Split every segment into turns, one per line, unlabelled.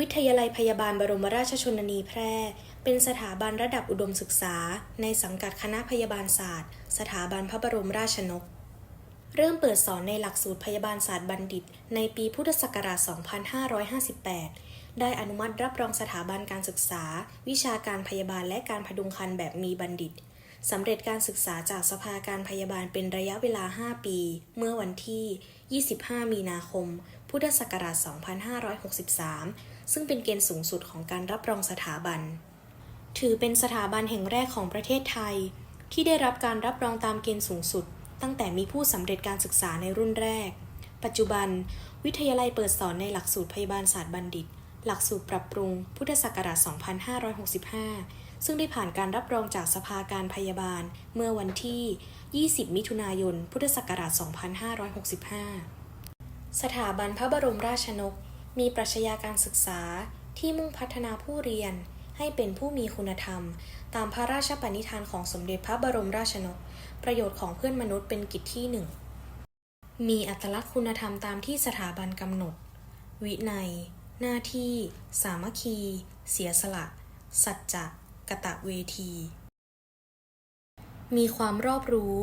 วิทยาลัยพยาบาลบรมราชชนนีแพร่ เป็นสถาบันระดับอุดมศึกษา ในสังกัดคณะพยาบาลศาสตร์ สถาบันพระบรมราชนก เริ่มเปิดสอนในหลักสูตรพยาบาลศาสตร์บัณฑิต ในปีพุทธศักราช 2558 ได้อนุมัติรับรองสถาบันการศึกษา วิชาการพยาบาลและการพดุงครรภ์แบบมีบัณฑิต สำเร็จการศึกษาจากสภาการพยาบาลเป็นระยะเวลา 5 ปี เมื่อวันที่ 25 มีนาคม พุทธศักราช 2563 ซึ่งเป็นเกณฑ์สูงสุดของการรับรองสถาบัน ถือเป็นสถาบันแห่งแรกของประเทศไทย ที่ได้รับการรับรองตามเกณฑ์สูงสุด ตั้งแต่มีผู้สำเร็จการศึกษาในรุ่นแรก ปัจจุบัน วิทยาลัยเปิดสอนในหลักสูตรพยาบาลศาสตร์บัณฑิต หลักสูตรปรับปรุง พุทธศักราช 2565ซึ่งได้ผ่านการรับรองจากสภาการพยาบาลเมื่อวันที่ 20 มิถุนายน พุทธศักราช 2565 สถาบันพระบรมราชนก มีปรัชญาการศึกษาที่มุ่งพัฒนาผู้เรียนให้เป็นผู้มีคุณธรรม ตามพระราชปณิธานของสมเด็จพระบรมราชนก ประโยชน์ของเพื่อนมนุษย์เป็นกิจที่หนึ่ง มีอัตลักษณ์คุณธรรมตามที่สถาบันกำหนด วินัย หน้าที่ สามัคคี เสียสละ สัจจะ กะตะเวที มีความรอบรู้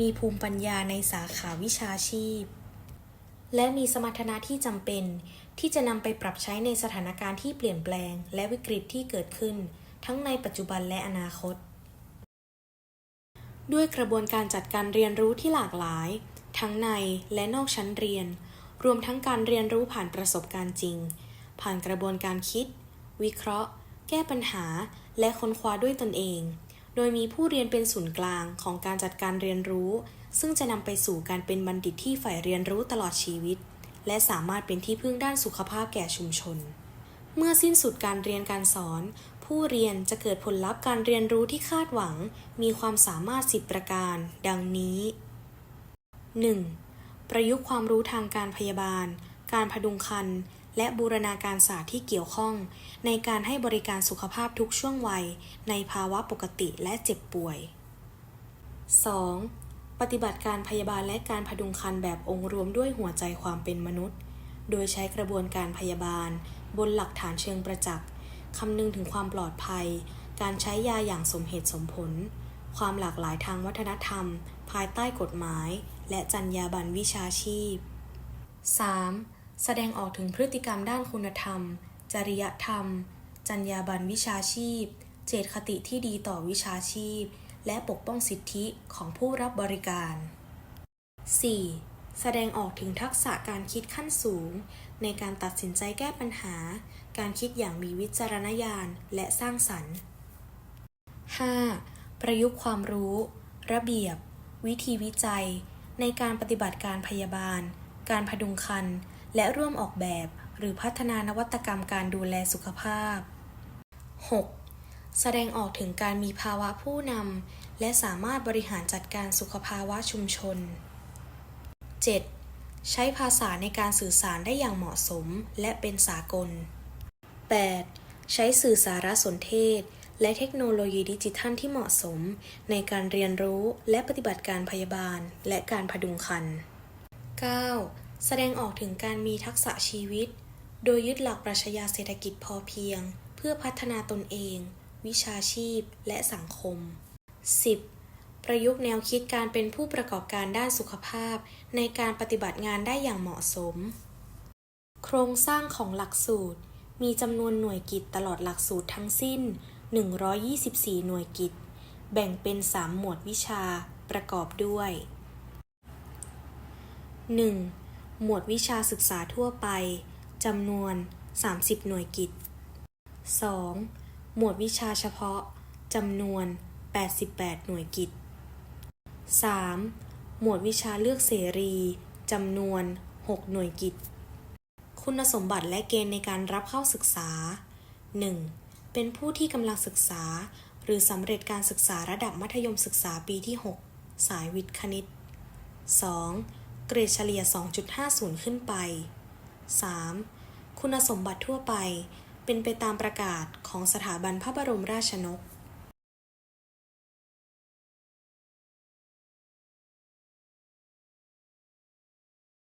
มีภูมิปัญญาในสาขาวิชาชีพ และมีสมรรถนะที่จำเป็น ที่จะนำไปปรับใช้ในสถานการณ์ที่เปลี่ยนแปลง และวิกฤตที่เกิดขึ้น ทั้งในปัจจุบันและอนาคต ด้วยกระบวนการจัดการเรียนรู้ที่หลากหลาย ทั้งในและนอกชั้นเรียน รวมทั้งการเรียนรู้ผ่านประสบการณ์จริง ผ่านกระบวนการคิด วิเคราะห์ แก้ปัญหา และค้นคว้าด้วยตนเอง โดยมีผู้เรียนเป็นศูนย์กลางของการจัดการเรียนรู้ ซึ่งจะนำไปสู่การเป็นบัณฑิตที่ใฝ่เรียนรู้ตลอดชีวิต และสามารถเป็นที่พึ่งด้านสุขภาพแก่ชุมชน เมื่อสิ้นสุดการเรียนการสอน ผู้เรียนจะเกิดผลลัพธ์การเรียนรู้ที่คาดหวัง มีความสามารถ 10 ประการ ดังนี้ 1. ประยุกต์ความรู้ทางการพยาบาล การพดุงครรภ์ และบูรณาการศาสตร์ที่เกี่ยวข้อง ในการให้บริการสุขภาพทุกช่วงวัย ในภาวะปกติและเจ็บป่วย 2. ปฏิบัติการพยาบาลและการพดุงครรภ์แบบองค์รวมด้วยหัวใจความเป็นมนุษย์ โดยใช้กระบวนการพยาบาล บนหลักฐานเชิงประจักษ์คำนึงถึงความปลอดภัย การใช้ยาอย่างสมเหตุสมผล ความหลากหลายทางวัฒนธรรม ภายใต้กฎหมาย และจรรยาบรรณวิชาชีพ 3. แสดงออกถึงพฤติกรรมด้านคุณธรรม จริยธรรม จรรยาบรรณวิชาชีพ เจตคติที่ดีต่อวิชาชีพ และปกป้องสิทธิของผู้รับบริการ 4. แสดงออกถึงทักษะการคิดขั้นสูง ในการตัดสินใจแก้ปัญหา การคิดอย่างมีวิจารณญาณและสร้างสรรค์ 5. ประยุกต์ความรู้ ระเบียบ วิธีวิจัย ในการปฏิบัติการพยาบาล การพดุงครรภ และร่วมออกแบบ หรือพัฒนานวัตกรรมการดูแลสุขภาพ 6. แสดงออกถึงการมีภาวะผู้นำและสามารถบริหารจัดการสุขภาวะชุมชน 7. ใช้ภาษาในการสื่อสารได้อย่างเหมาะสมและเป็นสากล 8. ใช้สื่อสารสนเทศ และเทคโนโลยีดิจิทัลที่เหมาะสม ในการเรียนรู้และปฏิบัติการพยาบาลและการพดุงครรภ์ 9. แสดงออกถึงการมีทักษะชีวิต โดยยึดหลักปรัชญาเศรษฐกิจพอเพียง เพื่อพัฒนาตนเอง วิชาชีพ และสังคม 10. ประยุกต์แนวคิดการเป็นผู้ประกอบการด้านสุขภาพ ในการปฏิบัติงานได้อย่างเหมาะสม โครงสร้างของหลักสูตร มีจำนวนหน่วยกิจตลอดหลักสูตรทั้งสิ้น 124 หน่วยกิจ แบ่งเป็น 3 หมวดวิชาประกอบด้วย 1. หมวดวิชาศึกษาทั่วไปจำนวน 30 หน่วยกิจ 2. หมวดวิชาเฉพาะจำนวน 88 หน่วยกิจ 3. หมวดวิชาเลือกเสรีจำนวน 6 หน่วยกิจ คุณสมบัติและเกณฑ์ในการรับเข้าศึกษา 1. เป็นผู้ที่กำลังศึกษา หรือสำเร็จการศึกษาระดับมัธยมศึกษาปีที่ 6 สายวิทย์คณิต 2. เกรดเฉลี่ย 2.50 ขึ้นไป 3. คุณสมบัติทั่วไปเป็นไปตามประกาศของสถาบันพระบรมราชนก